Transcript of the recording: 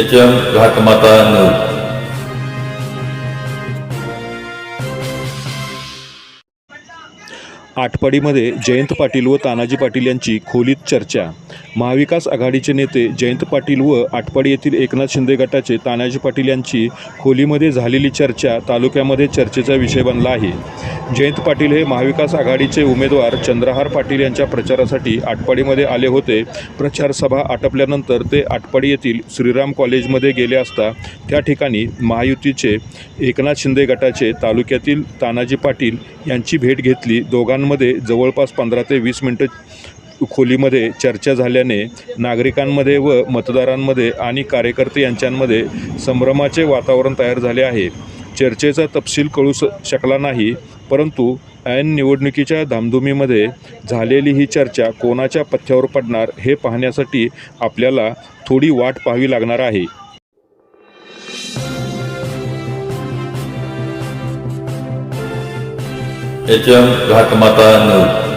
H M Ghatmata news आटपाडीमध्ये जयंत पाटील व तानाजी पाटील यांची खोलीत चर्चा. महाविकास आघाडीचे नेते जयंत पाटील व आटपाडी येथील एकनाथ शिंदे गटाचे तानाजी पाटील यांची खोलीमध्ये झालेली चर्चा तालुक्यामध्ये चर्चेचा विषय बनला आहे. जयंत पाटील हे महाविकास आघाडीचे उमेदवार चंद्रहार पाटील यांच्या प्रचारासाठी आटपाडीमध्ये आले होते. प्रचारसभा आटपल्यानंतर ते आटपाडी येथील श्रीराम कॉलेजमध्ये गेले असता त्या ठिकाणी महायुतीचे एकनाथ शिंदे गटाचे तालुक्यातील तानाजी पाटील यांची भेट घेतली. दोघांना दोघांमध्ये जवळपास पंधरा ते वीस मिनटं खोलीमध्ये चर्चा झाल्याने नागरिकांमध्ये व मतदारांमध्ये आणि कार्यकर्ते यांच्यांमध्ये संभ्रमाचे वातावरण तयार झाले आहे. चर्चेचा तपशील कळू शकला नाही परंतु ऐन निवडणुकीच्या धामधुमीमध्ये झालेली ही चर्चा कोणाच्या पथ्यावर पडणार हे पाहण्यासाठी आपल्याला थोडी वाट पाहावी लागणार आहे. H M Ghatmata news.